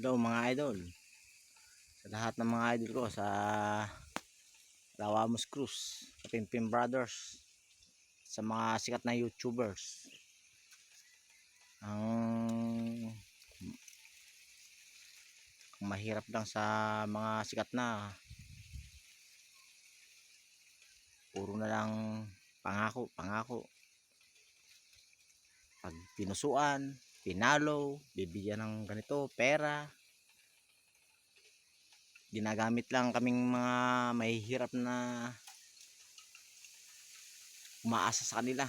Hello mga idol. Sa lahat ng mga idol ko sa Lawamos Cruz, sa Pimpin Brothers, sa mga sikat na YouTubers. Ang, ang mahirap lang sa mga sikat na puro na lang pangako, pangako. Pag pinusuan, pinalo, bibigyan ng ganito, pera. Ginagamit lang kaming mga mahihirap na umaasa sa kanila.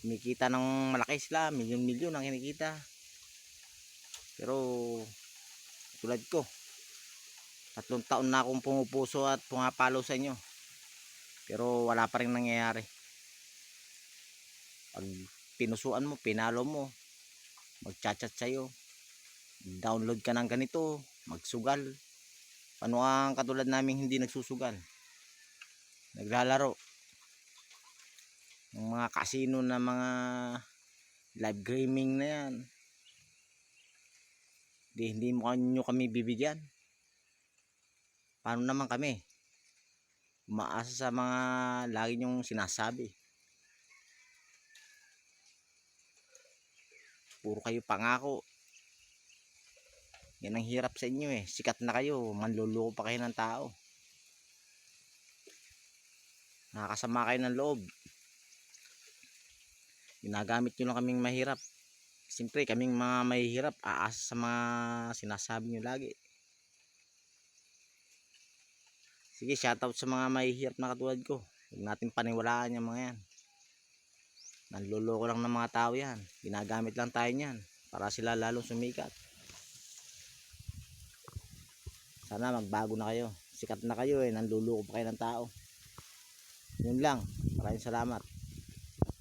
Kumikita ng malaki sila, milyon-milyon ang kinikita. Pero tulad ko, tatlong taon na akong pumupuso at pumapalo sa inyo. Pero wala pa rin nangyayari. Pag pinusuan mo, pinalo mo, magchat-chat sa'yo, download ka ng ganito, magsugal. Paano ang katulad namin hindi nagsusugal? Naglalaro. Ng mga casino na mga live gaming na yan. Di, hindi mo nyo kami bibigyan. Paano naman kami? Umaasa sa mga lagi nyong sinasabi. Puro kayo pangako. Yan ang hirap sa inyo eh. Sikat na kayo. Manluloko pa kayo ng tao. Nakakasama kayo ng loob. Ginagamit nyo lang kaming mahirap. Siyempre kaming mga mahihirap aasa sa mga sinasabi nyo lagi. Sige shoutout sa mga mahihirap na katulad ko. Huwag natin paniwalaan yung mga yan Nanloloko lang ng mga tao yan. Ginagamit lang tayo niyan para sila lalong sumikat. Sana magbago na kayo. Sikat na kayo eh. Nanluloko pa kayo ng tao. Yun lang. Maraming salamat.